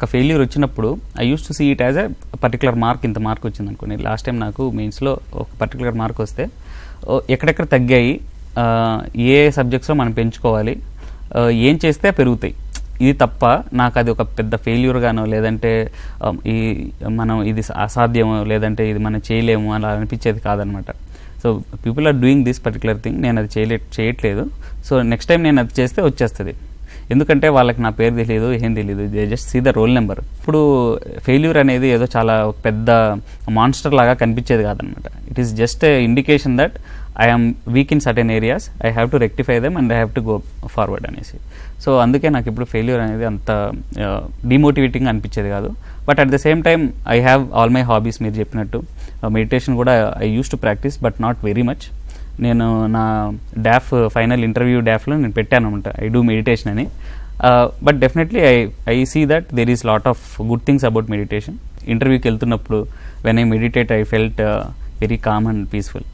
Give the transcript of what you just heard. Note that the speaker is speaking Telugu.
ఒక ఫెయిల్యూర్ వచ్చినప్పుడు I use to see it as a particular mark ఇంత మార్క్ వచ్చింది అనుకోండి లాస్ట్ టైం నాకు మెయిన్స్లో ఒక పర్టికులర్ మార్క్ వస్తే ఎక్కడెక్కడ తగ్గాయి ఏ సబ్జెక్ట్స్లో మనం పెంచుకోవాలి ఏం చేస్తే పెరుగుతాయి. ఇది తప్ప నాకు అది ఒక పెద్ద ఫెయిల్యూర్ గానో లేదంటే ఈ మనం ఇది అసాధ్యమో లేదంటే ఇది మనం చేయలేము అలా అనిపించేది కాదనమాట. So people are doing this particular thing నేను అది చేయలే చేయట్లేదు. సో నెక్స్ట్ టైం నేను అది చేస్తే వచ్చేస్తుంది. ఎందుకంటే వాళ్ళకి నా పేరు తెలియదు ఏం తెలియదు they just see the roll number ఇప్పుడు ఫెయిల్యూర్ అనేది ఏదో చాలా పెద్ద మాన్స్టర్ లాగా కనిపించేది కాదనమాట. It is just indication that I'm weak in certain areas I have to rectify them and I have to go forward అనేసి. సో అందుకే నాకు ఇప్పుడు ఫెయిల్యూర్ అనేది అంత డిమోటివేటింగ్ అనిపించేది కాదు. But at the same time I have all my hobbies మీరు చెప్పినట్టు. Uh, మెడిటేషన్ కూడా I use to practice but not very much నేను నా డాఫ్ ఫైనల్ ఇంటర్వ్యూ డాఫ్లో నేను పెట్టాను అనమాట ఐ డూ మెడిటేషన్ అని but definitely I I see that there is lot of good things about meditation ఇంటర్వ్యూకి వెళ్తున్నప్పుడు when I meditate I felt very calm and peaceful